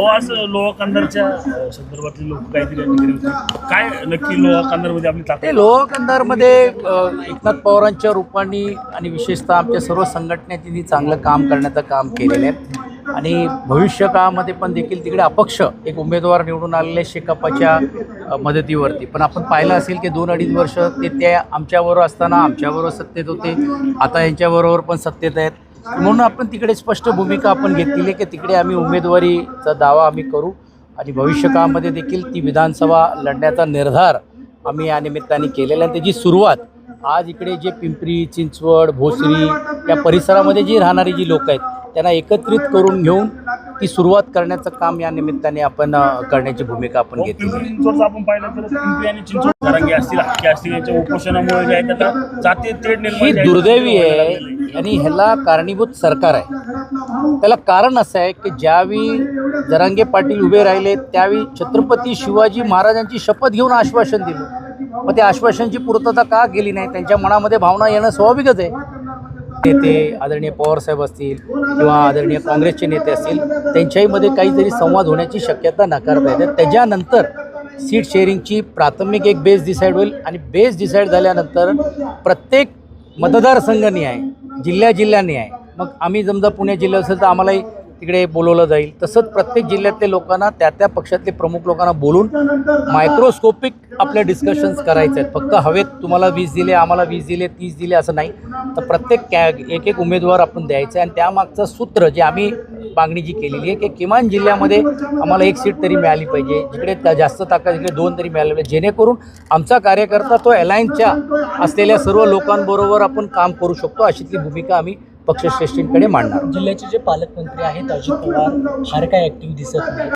हो असं लोहा कंदारच्या संदर्भातले लोक काहीतरी काय नक्की लोहा कंदारमध्ये आपली ते लोहकंदारमध्ये अ, एकनाथ पवारांच्या रूपाने आणि विशेषतः आमच्या सर्व संघटनेतींनी चांगलं काम करण्याचं काम केलेलं आहे. आणि भविष्य काळामध्ये पण देखील तिकडे अपक्ष एक उमेदवार निवडून आलेले शेकापाच्या अ, मदतीवरती. पण आपण पाहिलं असेल की दोन अडीच वर्ष ते त्या आमच्याबरोबर असताना आमच्याबरोबर सत्तेत होते. आता यांच्याबरोबर पण सत्तेत आहेत. म्हणून आपण तिकडे स्पष्ट भूमिका आपण घेतलेली आहे की तिकडे आम्ही उमेदवारीचा दावा आम्ही करू आणि भविष्य काळामध्ये देखील ती विधानसभा लढण्याचा निर्धार आम्ही या निमित्ताने केलेला आहे. त्याची सुरुवात आज इकडे जे पिंपरी चिंचवड भोसरी या परिसरामध्ये जी राहणारी जी लोक आहेत त्यांना एकत्रित करून घेऊन ती सुरुवात करण्याचं काम या निमित्ताने आपण करण्याची भूमिका आपण हो, घेतली पिंपरी चिंचवडचं आपण पाहिलं तर पिंपरी आणि चिंचवड जरांगे असतील हक्के असतील यांच्या उपोषणामुळे जे आहे ही दुर्दैवी आहे. आणि ह्याला कारणीभूत सरकार आहे. त्याला कारण असं आहे की ज्यावेळी जरांगे पाटील उभे राहिले त्यावेळी छत्रपती शिवाजी महाराजांची शपथ घेऊन आश्वासन दिलं. मग त्या आश्वासनची पूर्तता का केली नाही? त्यांच्या मनामध्ये भावना येणं स्वाभाविकच आहे. नेते आदरणीय पवारसाहेब असतील किंवा आदरणीय काँग्रेसचे नेते असतील त्यांच्याहीमध्ये काहीतरी संवाद होण्याची शक्यता नाकारता येते. त्याच्यानंतर सीट शेअरिंगची प्राथमिक एक बेस डिसाईड होईल आणि बेस डिसाईड झाल्यानंतर प्रत्येक मतदारसंघाने आहे. जिल्ह्या जिल्ह्याने आहे. मग आम्ही समजा पुणे जिल्हा असेल तर आम्हालाही तिकडे बोलवलं जाईल. तसंच प्रत्येक जिल्ह्यातले लोकांना त्या त्या पक्षातले प्रमुख लोकांना बोलून मायक्रोस्कोपिक आपल्या डिस्कशन्स करायचे आहेत. फक्त हवेत तुम्हाला वीस दिले आम्हाला वीस दिले तीस दिले असं नाही. तर प्रत्येक कॅ एक एक उमेदवार आपण द्यायचं आहे आणि त्यामागचं सूत्र जे आम्ही मागणी जी केलेली आहे की किमान जिल्ह्यामध्ये आम्हाला एक सीट तरी मिळाली पाहिजे. जिकडे जास्त ताकद तिकडे दोन तरी मिळाले पाहिजे. जेणेकरून आमचा कार्यकर्ता तो अलायन्सच्या असलेल्या सर्व लोकांबरोबर आपण काम करू शकतो अशीतली भूमिका आम्ही पक्षश्रेष्ठींकडे मांडणार. जिल्ह्याचे जे पालकमंत्री आहेत अजित पवार फार काय ॲक्टिव्ह दिसत नाही.